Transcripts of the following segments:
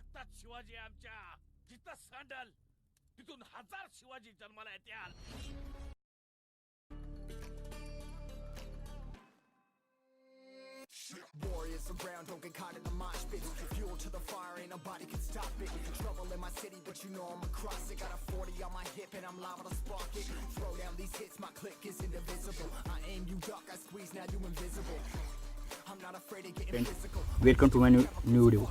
रक्तात शिवाजी आमच्या जिथं सांडल तिथून हजार शिवाजी जन्माला येत्याल Warriors around, don't get caught in the mosh pit. Fuel to the fire, ain't nobody can stop it. Trouble in my city, but you know I'm across it. Got a 40 on my hip and I'm liable to spark it. Throw down these hits, my click is indivisible. I aim, you duck, I squeeze, now you invisible. I'm not afraid of getting Friends, physical. welcome to my new, new video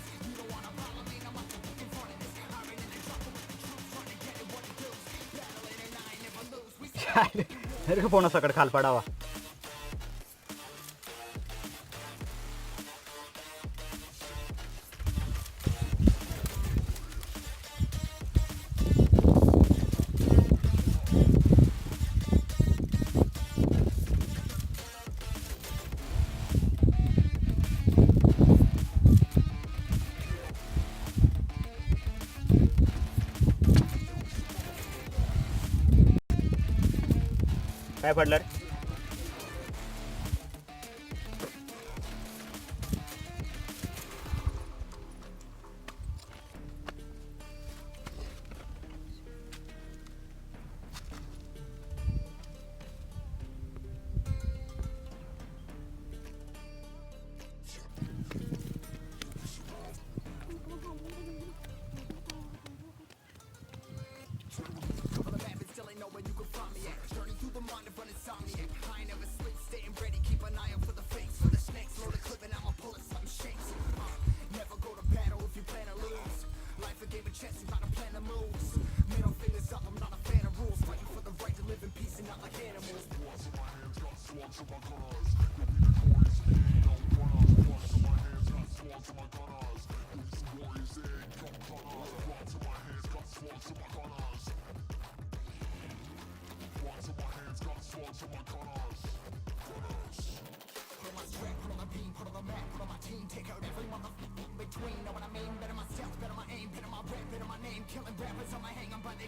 अरे phone सकाळ खाल पडावा काय पडलं रे?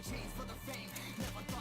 Chains for the fame. Never